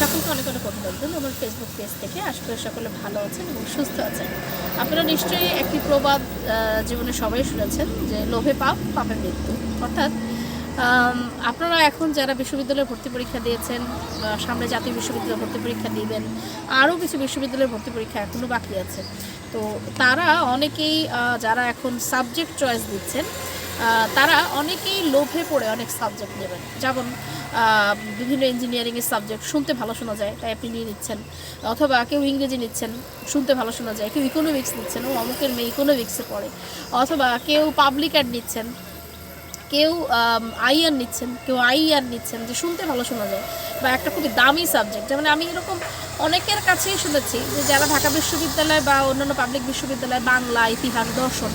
সকলকে অনেক অনেক অভিনন্দন। আমার ফেসবুক পেজ থেকে আশা করি সকলে ভালো আছেন এবং সুস্থ আছেন। আপনারা নিশ্চয়ই একটি প্রবাদ জীবনে সবাই শুনেছেন যে লোভে পাপ, পাপে মৃত্যু। অর্থাৎ আপনারা এখন যারা বিশ্ববিদ্যালয়ে ভর্তি পরীক্ষা দিয়েছেন সামনে জাতীয় বিশ্ববিদ্যালয়ে ভর্তি পরীক্ষা দিবেন, আরও কিছু বিশ্ববিদ্যালয়ের ভর্তি পরীক্ষা এখনও বাকি আছে। তো তারা অনেকেই যারা এখন সাবজেক্ট চয়েস দিচ্ছেন তারা অনেকেই লোভে পড়ে অনেক সাবজেক্ট নেবেন। যেমন বিভিন্ন ইঞ্জিনিয়ারিংয়ের সাবজেক্ট শুনতে ভালো শোনা যায়, তাই আপনি নিয়ে নিচ্ছেন। অথবা কেউ ইংরেজি নিচ্ছেন, শুনতে ভালো শোনা যায়। কেউ ইকোনমিক্স নিচ্ছেন, ও অমুকের মেয়ে ইকোনমিক্সে পড়ে। অথবা কেউ পাবলিক অ্যাড নিচ্ছেন কেউ আইআর নিচ্ছেন, কেউ আইআর নিচ্ছেন, যে শুনতে ভালো শোনা যায়, বা একটা খুবই দামি সাবজেক্ট যেমন আমি এরকম অনেকের কাছেই শুনেছি যে যারা ঢাকা বিশ্ববিদ্যালয় বা অন্যান্য পাবলিক বিশ্ববিদ্যালয়, বাংলা, ইতিহাস, দর্শন,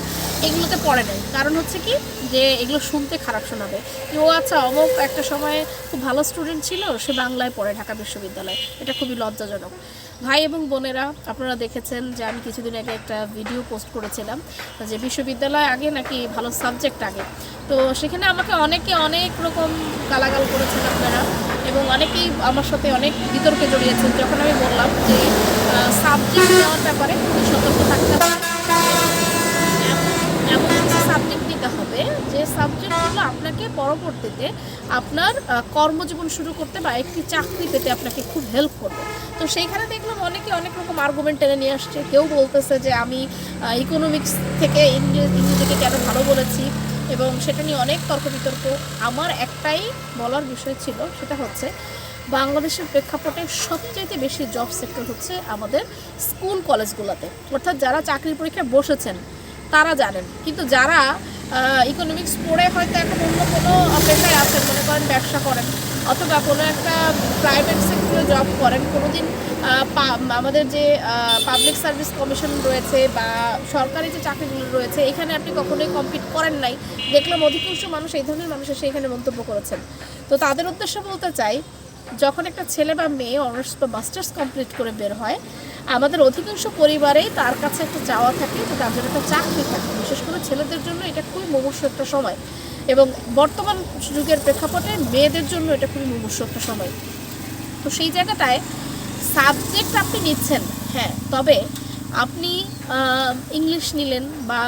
এগুলোতে পড়ে নাই। কারণ হচ্ছে কি? যে এগুলো শুনতে খারাপ শোনাবে। ও আচ্ছা অমুক একটা সময়ে খুব ভালো স্টুডেন্ট ছিল, সে বাংলায় পড়ে ঢাকা বিশ্ববিদ্যালয়। এটা খুবই লজ্জাজনক। ভাই এবং বোনেরা, আপনারা দেখেছেন যে আমি কিছুদিন আগে একটা ভিডিও পোস্ট করেছিলাম যে বিশ্ববিদ্যালয় আগে নাকি ভালো সাবজেক্ট আগে। তো সেখানে আমাকে অনেকে অনেক রকম গালাগাল করেছেন আপনারা এবং অনেকেই আমার সাথে অনেক বিতর্কে জড়িয়েছেন। যখন আমি বললাম যে সাবজেক্ট নেওয়ার ব্যাপারে খুবই সতর্ক থাকতে হবে। সাবজেক্ট নিতে হবে। যে সাবজেক্টগুলো আপনাকে পরবর্তীতে আপনার কর্মজীবন শুরু করতে বা একটি চাকরি পেতে আপনাকে খুব হেল্প করবে। তো সেইখানে দেখলাম অনেকে অনেক রকম আর্গুমেন্ট টেনে নিয়ে আসছে। কেউ বলতেছে যে আমি ইকোনমিক্স থেকে ইংরেজি, ইংরেজিকে কেন ভালো বলেছি? এবং সেটা নিয়ে অনেক তর্ক বিতর্ক আমার একটাই বলার বিষয় ছিল, সেটা হচ্ছে বাংলাদেশের প্রেক্ষাপটে সবচাইতে বেশি জব সেক্টর হচ্ছে আমাদের স্কুল কলেজগুলোতে অর্থাৎ যারা চাকরির পরীক্ষায় বসেছেন তারা জানেন। কিন্তু যারা ইকোনমিক্স পড়ে হয়তো এখন অন্য কোনো পেশায় আছেন মনে করেন ব্যবসা করেন অথবা কোনো একটা প্রাইভেট সেক্টরে জব করেন কোনোদিন আহ, পা- আমাদের যে পাবলিক সার্ভিস কমিশন রয়েছে বা সরকারি যে চাকরিগুলো রয়েছে এখানে আপনি কখনোই কম্পিট করেন নাই। দেখলাম অধিকাংশ মানুষ এই ধরনের মানুষ এসে এখানে মন্তব্য করেছেন। তো তাদের উদ্দেশ্যে বলতে চাই যখন একটা ছেলে বা মেয়ে অনার্স বা মাস্টার্স কমপ্লিট করে বের হয়, আমাদের অধিকাংশ পরিবারেই তার কাছে একটা চাওয়া থাকে, যে তার জন্য একটা চাকরি থাকে। বিশেষ করে ছেলেদের জন্য এটা খুবই মুমূর্ষ একটা সময়। এবং বর্তমান যুগের প্রেক্ষাপটে মেয়েদের জন্য এটা খুবই মুমূর্ষ একটা সময়। তো সেই জায়গাটায় সাবজেক্ট আপনি নিচ্ছেন হ্যাঁ তবে আপনি ইংলিশ নিলেন বা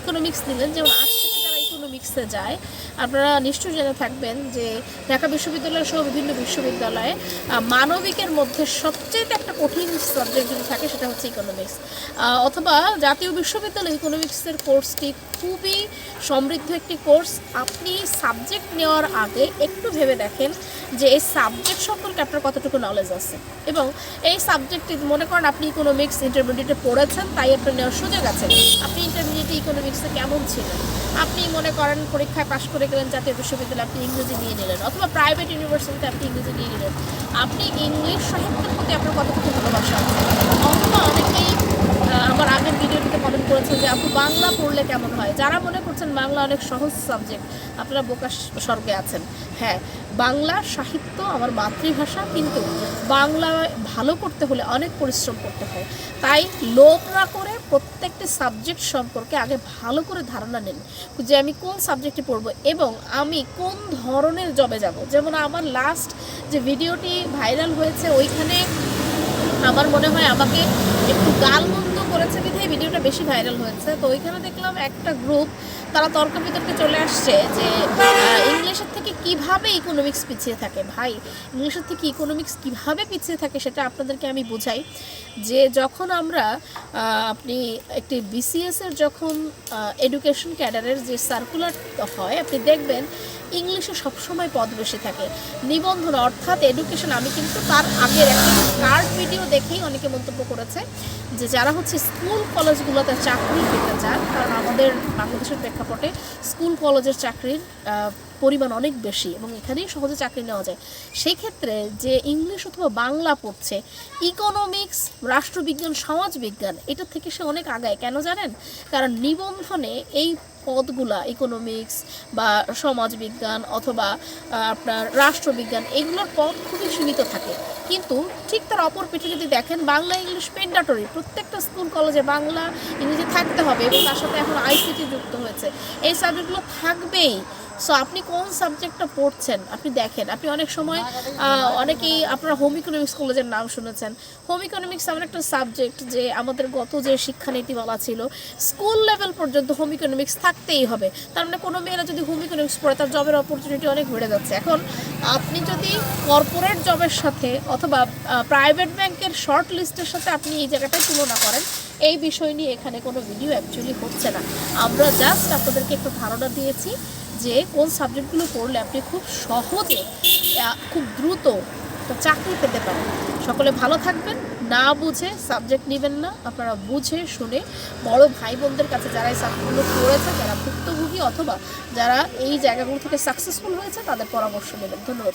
ইকোনমিক্স নিলেন, যেমন আজ থেকে যারা ইকোনমিক্সে যায় আপনারা নিশ্চয়ই জেনে থাকবেন যে ঢাকা বিশ্ববিদ্যালয় সহ বিভিন্ন বিশ্ববিদ্যালয়ে মানবিকের মধ্যে সবচেয়ে একটা কঠিন সাবজেক্ট যদি থাকে সেটা হচ্ছে ইকোনমিক্স অথবা জাতীয় বিশ্ববিদ্যালয় ইকোনমিক্সের কোর্সটি খুবই সমৃদ্ধ একটি কোর্স আপনি সাবজেক্ট নেওয়ার আগে একটু ভেবে দেখেন যে এই সাবজেক্ট সম্পর্কে আপনার কতটুকু নলেজ আছে। এবং এই সাবজেক্টটি মনে করেন আপনি ইকোনমিক্স ইন্টারমিডিয়েটে পড়েছেন, তাই আপনার নেওয়ার সুযোগ আছে। আপনি ইন্টারমিডিয়েটে ইকোনমিক্সে কেমন ছিলেন? আপনি মনে করেন পরীক্ষায় পাশ করে গেলেন, জাতীয় বিশ্ববিদ্যালয়ে আপনি ইংরেজি নিয়ে নিলেন, অথবা প্রাইভেট ইউনিভার্সিটিতে আপনি ইংরেজি নিয়ে নিলেন। আপনি ইংলিশ সাহিত্যের প্রতি আপনার কতটুকু ভালোবাসা? আছে অথবা অনেকেই আমার আগের ভিডিওটিতে কমেন্ট করেছেন যে, আপু, বাংলা পড়লে কেমন হয়? যারা মনে করছেন বাংলা অনেক সহজ সাবজেক্ট আপনারা বোকা স্বর্গে আছেন। হ্যাঁ বাংলা সাহিত্য আমার মাতৃভাষা, কিন্তু বাংলা ভালো করতে হলে অনেক পরিশ্রম করতে হয়। তাই লোভ না করে প্রত্যেকটি সাবজেক্ট সম্পর্কে আগে ভালো করে ধারণা নিন যে, আমি কোন সাবজেক্টে পড়ব এবং আমি কোন ধরনের জবে যাব? যেমন আমার লাস্ট যে ভিডিওটি ভাইরাল হয়েছে, ওইখানে আমার মনে হয় আমাকে একটু গালমন্দ করেছে বিধে ভিডিওটা বেশি ভাইরাল হয়েছে। তো ওইখানে দেখলাম একটা গ্রুপ তারা তর্ক বিতর্কে চলে আসছে যে থেকে কীভাবে ইকোনমিক্স পিছিয়ে থাকে? ভাই ইংলিশের থেকে ইকোনমিক্স কীভাবে পিছিয়ে থাকে সেটা আপনাদেরকে আমি বোঝাই। যে যখন আমরা আপনি একটি বিসিএস এর যখন এডুকেশন ক্যাডারের যে সার্কুলার হয়, আপনি দেখবেন ইংলিশে সবসময় পদ বেশি থাকে। নিবন্ধন, অর্থাৎ এডুকেশন আমি কিন্তু তার আগের একটা কার্ড ভিডিও দেখেই অনেকে মন্তব্য করেছে যে যারা হচ্ছে স্কুল কলেজগুলোতে চাকরি পেতে চান, কারণ আমাদের বাংলাদেশের প্রেক্ষাপটে স্কুল কলেজের চাকরির পরিমাণ অনেক বেশি এবং এখানেই সহজে চাকরি নেওয়া যায়। সেই ক্ষেত্রে যে ইংলিশ অথবা বাংলা পড়ছে ইকোনমিক্স রাষ্ট্রবিজ্ঞান, সমাজবিজ্ঞান এটা থেকে সে অনেক আগায়। কেন জানেন? কারণ নিবন্ধনে এই পদগুলা ইকোনমিক্স বা সমাজবিজ্ঞান অথবা আপনার রাষ্ট্রবিজ্ঞান, এগুলোর পদ খুবই সীমিত থাকে। কিন্তু ঠিক তার অপর পিঠে যদি দেখেন, বাংলা ইংলিশ ম্যান্ডাটরি প্রত্যেকটা স্কুল, কলেজে বাংলা ইংরেজি থাকতে হবে এবং তার সাথে এখন আইসিটি যুক্ত হয়েছে। এই সাবজেক্টগুলো থাকবেই। সো আপনি কোন সাবজেক্টটা পড়ছেন? আপনি দেখেন, আপনি অনেক সময় অনেকেই আপনারা হোম ইকোনমিক্স কলেজের নাম শুনেছেন। হোম ইকোনমিক্স এমন একটা সাবজেক্ট যে আমাদের গত যে শিক্ষানীতি বলা ছিল স্কুল লেভেল পর্যন্ত হোম ইকোনমিক্স থাকতেই হবে। তার মানে কোনো মেয়েরা যদি হোম ইকোনমিক্স পড়ে, তার জবের অপরচুনিটি অনেক বেড়ে যাচ্ছে। এখন আপনি যদি কর্পোরেট জবের সাথে অথবা প্রাইভেট ব্যাংকের শর্ট লিস্টের সাথে আপনি এই জায়গাটায় তুলনা করেন, এই বিষয় নিয়ে এখানে কোনো ভিডিও অ্যাকচুয়ালি হচ্ছে না। আমরা জাস্ট আপনাদেরকে একটু ধারণা দিয়েছি যে কোন সাবজেক্টগুলো পড়লে আপনি খুব সহজে খুব দ্রুত চাকরি পেতে পারেন। সকলে ভালো থাকবেন। না বুঝে সাবজেক্ট নেবেন না, আপনারা বুঝে শুনে বড় ভাই বোনদের কাছে যারা এই সাবজেক্টগুলো পড়েছে, যারা ভুক্তভোগী অথবা যারা এই জায়গাগুলো থেকে সাকসেসফুল হয়েছে, তাদের পরামর্শ নেবেন ধন্যবাদ।